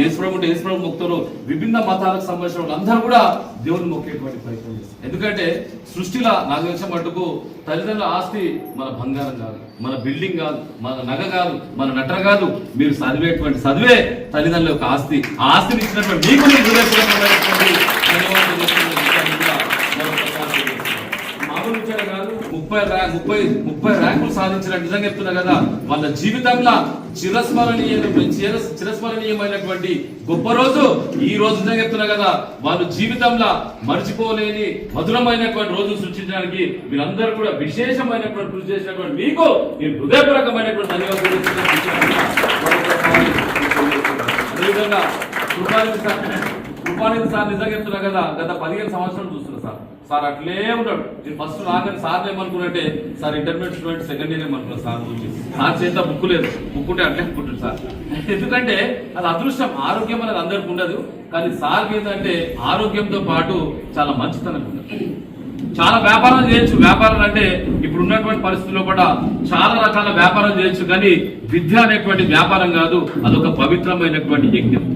యేసుప్రభు ఉంటే యేసుప్రభు మొక్తారు. విభిన్న మతాలకు సంబంధించిన వాళ్ళందరూ కూడా దేవుని మొక్కేటువంటి ప్రయత్నం చేస్తారు. ఎందుకంటే సృష్టిలో నాకు తెలిసిన మటుకు తల్లిదండ్రుల ఆస్తి మన బంగారం కాదు మన బిల్డింగ్ కాదు మన నగ కాదు మన నటన కాదు. మీరు చదివేటువంటి చదివే తల్లిదండ్రుల యొక్క ఆస్తి. ఆ ఆస్తిని ఇచ్చినటువంటి మీకు మామూలు కాదు ముప్పై ముప్పై ముప్పై ర్యాంకులు సాధించిన నిజంగా చెప్తున్నా కదా వాళ్ళ జీవితంలో చిరస్మరణీయ చిర- చిరస్మరణీయమైనటువంటి గొప్ప రోజు. ఈ రోజు నిజంగా చెప్తున్నా కదా వాళ్ళు జీవితంలో మర్చిపోలేని మధురమైనటువంటి రోజు సృష్టించడానికి మీరందరూ కూడా విశేషమైనటువంటి కృషి చేసినటువంటి మీకు నేను హృదయపూర్వకమైనటువంటి ధన్యవాదాలు అదేవిధంగా కృపానిధి సార్ నిజంగా చెప్తున్నా కదా. గత పదిహేను సంవత్సరాలు చూస్తున్నా సార్. సార్ అట్లే ఉన్నాడు. నేను ఫస్ట్ రాగానే sir ఏమనుకున్నట్టే sir intermediate student second year ఏమనుకున్నాను sir గురించి. సార్ చేత బుక్ లేదు. బుక్ ఉంటే అట్లే అనుకుంటుంది సార్. ఎందుకంటే అది అదృష్టం. ఆరోగ్యం అనేది అందరికి ఉండదు. కానీ సార్ ఏంటంటే ఆరోగ్యంతో పాటు చాలా మంచితనం చాలా వ్యాపారం చేయొచ్చు. వ్యాపారం అంటే ఇప్పుడు ఉన్నటువంటి పరిస్థితుల్లో కూడా చాలా రకాల వ్యాపారం చేయొచ్చు. కానీ విద్య అనేటువంటి వ్యాపారం కాదు. అదొక పవిత్రమైనటువంటి యజ్ఞం.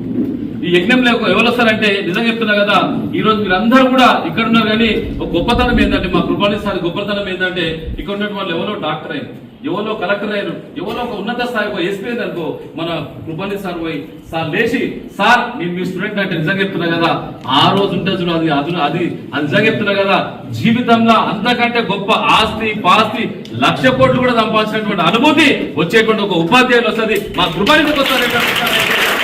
ఈ యజ్ఞంలో ఎవరు వస్తారంటే నిజంగా చెప్తున్నా కదా ఈ రోజు మీరందరూ కూడా ఇక్కడ ఉన్నారు కానీ ఒక గొప్పతనం ఏంటంటే మా కృపాలి సార్ గొప్పతనం ఏంటంటే ఇక్కడ ఉన్నటువంటి వాళ్ళు ఎవరో డాక్టర్ అయ్యారు ఎవరో కలెక్టర్ అయ్యారు ఎవరో ఒక ఉన్నత స్థాయి ఎస్పీ అనుకో మన కృపాలి సార్ పోయి సార్ లేచి సార్ నేను మీ స్టూడెంట్ అంటే నిజంగా చెప్తున్నా కదా ఆ రోజు ఉంటుంది చూడు అది అది అది అది నిజంగా చెప్తున్నా కదా జీవితంలో అంతకంటే గొప్ప ఆస్తి పాస్తి లక్ష కోట్లు కూడా సంపాదించినటువంటి అనుభూతి వచ్చేటువంటి ఒక ఉపాధ్యాయులు వస్తుంది మా కృపాలికి వస్తారు